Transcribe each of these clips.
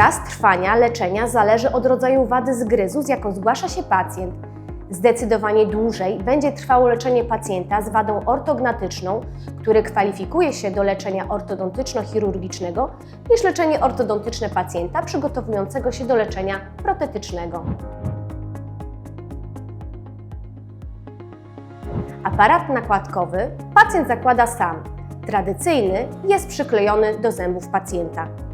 Czas trwania leczenia zależy od rodzaju wady zgryzu, z jaką zgłasza się pacjent. Zdecydowanie dłużej będzie trwało leczenie pacjenta z wadą ortognatyczną, który kwalifikuje się do leczenia ortodontyczno-chirurgicznego, niż leczenie ortodontyczne pacjenta przygotowującego się do leczenia protetycznego. Aparat nakładkowy pacjent zakłada sam. Tradycyjny jest przyklejony do zębów pacjenta.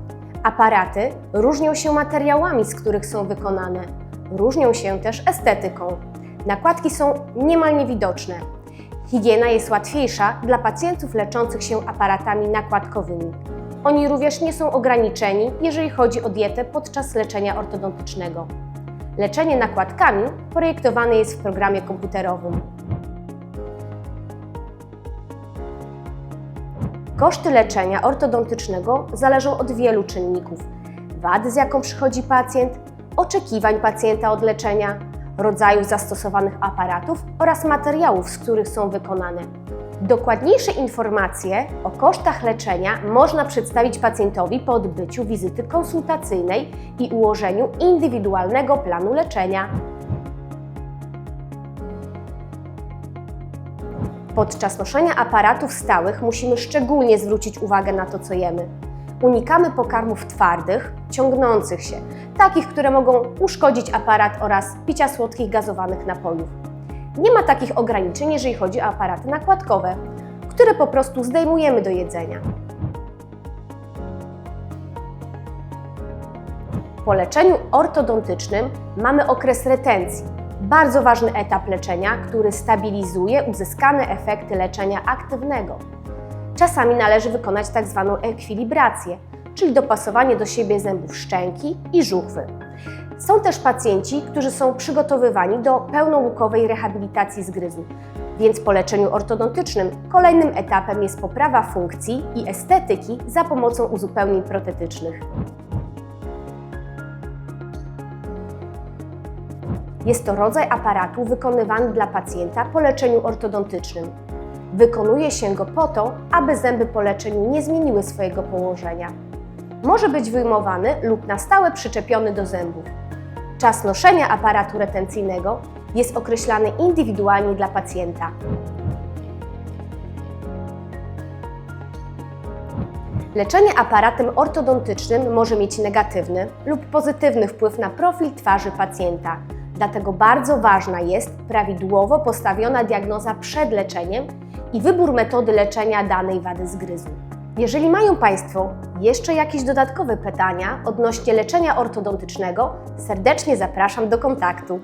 Aparaty różnią się materiałami, z których są wykonane. Różnią się też estetyką. Nakładki są niemal niewidoczne. Higiena jest łatwiejsza dla pacjentów leczących się aparatami nakładkowymi. Oni również nie są ograniczeni, jeżeli chodzi o dietę podczas leczenia ortodontycznego. Leczenie nakładkami projektowane jest w programie komputerowym. Koszty leczenia ortodontycznego zależą od wielu czynników: wady, z jaką przychodzi pacjent, oczekiwań pacjenta od leczenia, rodzajów zastosowanych aparatów oraz materiałów, z których są wykonane. Dokładniejsze informacje o kosztach leczenia można przedstawić pacjentowi po odbyciu wizyty konsultacyjnej i ułożeniu indywidualnego planu leczenia. Podczas noszenia aparatów stałych musimy szczególnie zwrócić uwagę na to, co jemy. Unikamy pokarmów twardych, ciągnących się, takich, które mogą uszkodzić aparat oraz picia słodkich gazowanych napojów. Nie ma takich ograniczeń, jeżeli chodzi o aparaty nakładkowe, które po prostu zdejmujemy do jedzenia. Po leczeniu ortodontycznym mamy okres retencji, bardzo ważny etap leczenia, który stabilizuje uzyskane efekty leczenia aktywnego. Czasami należy wykonać tak zwaną ekwilibrację, czyli dopasowanie do siebie zębów szczęki i żuchwy. Są też pacjenci, którzy są przygotowywani do pełnołukowej rehabilitacji zgryzu, więc po leczeniu ortodontycznym kolejnym etapem jest poprawa funkcji i estetyki za pomocą uzupełnień protetycznych. Jest to rodzaj aparatu wykonywany dla pacjenta po leczeniu ortodontycznym. Wykonuje się go po to, aby zęby po leczeniu nie zmieniły swojego położenia. Może być wyjmowany lub na stałe przyczepiony do zębów. Czas noszenia aparatu retencyjnego jest określany indywidualnie dla pacjenta. Leczenie aparatem ortodontycznym może mieć negatywny lub pozytywny wpływ na profil twarzy pacjenta. Dlatego bardzo ważna jest prawidłowo postawiona diagnoza przed leczeniem i wybór metody leczenia danej wady zgryzu. Jeżeli mają Państwo jeszcze jakieś dodatkowe pytania odnośnie leczenia ortodontycznego, serdecznie zapraszam do kontaktu.